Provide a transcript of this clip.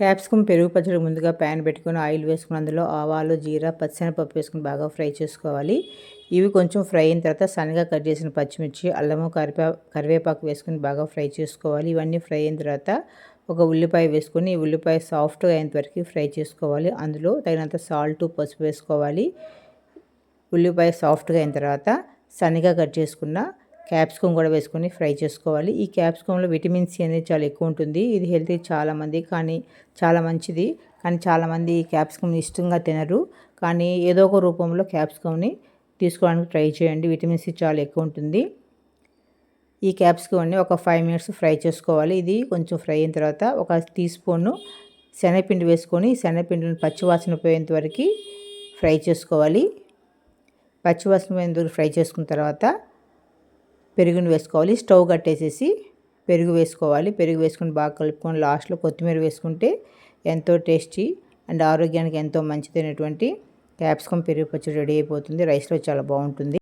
Capsicum పెరుగు పచ్చడి ముందుగా ప్యాన్ పెట్టుకుని ఆయిల్ వేసుకుని అందులో ఆవాలు జీరా పచ్చిశనగపప్పు వేసుకుని బాగా ఫ్రై చేసుకోవాలి. ఇవి కొంచెం ఫ్రై అయిన తర్వాత సన్నగా కట్ చేసిన పచ్చిమిర్చి అల్లము కరివే కరివేపాకు వేసుకుని బాగా ఫ్రై చేసుకోవాలి. ఇవన్నీ ఫ్రై అయిన తర్వాత ఒక ఉల్లిపాయ వేసుకొని ఈ ఉల్లిపాయ సాఫ్ట్గా అయ్యేంత వరకు ఫ్రై చేసుకోవాలి. అందులో తగినంత సాల్ట్ పసుపు వేసుకోవాలి. ఉల్లిపాయ సాఫ్ట్గా అయిన తర్వాత సన్నగా కట్ చేసుకున్న క్యాప్సికమ్ కూడా వేసుకొని ఫ్రై చేసుకోవాలి. ఈ క్యాప్సికంలో విటమిన్ సి అనేది చాలా ఎక్కువ ఉంటుంది. ఇది హెల్తీ చాలామంది కానీ చాలా మంచిది. కానీ చాలామంది ఈ క్యాప్సికమ్ని ఇష్టంగా తినరు. కానీ ఏదో ఒక రూపంలో క్యాప్సికమ్ని తీసుకోవడానికి ట్రై చేయండి. విటమిన్ సి చాలా ఎక్కువ ఉంటుంది. ఈ క్యాప్సికమ్ని ఒక ఫైవ్ మినిట్స్ ఫ్రై చేసుకోవాలి. ఇది కొంచెం ఫ్రై అయిన తర్వాత ఒక టీ స్పూన్ శనగపిండి వేసుకొని శనగపిండిని పచ్చివాసన పోయేంత వరకు ఫ్రై చేసుకోవాలి. పచ్చివాసన పోయేంత వరకు ఫ్రై చేసుకున్న తర్వాత పెరుగుని వేసుకోవాలి. స్టవ్ కట్టేసేసి పెరుగు వేసుకోవాలి. పెరుగు వేసుకుని బాగా కలుపుకొని లాస్ట్లో కొత్తిమీర వేసుకుంటే ఎంతో టేస్టీ అండ్ ఆరోగ్యానికి ఎంతో మంచిదైనటువంటి క్యాప్సికమ్ పెరుగు పచ్చడి రెడీ అయిపోతుంది. రైస్లో చాలా బాగుంటుంది.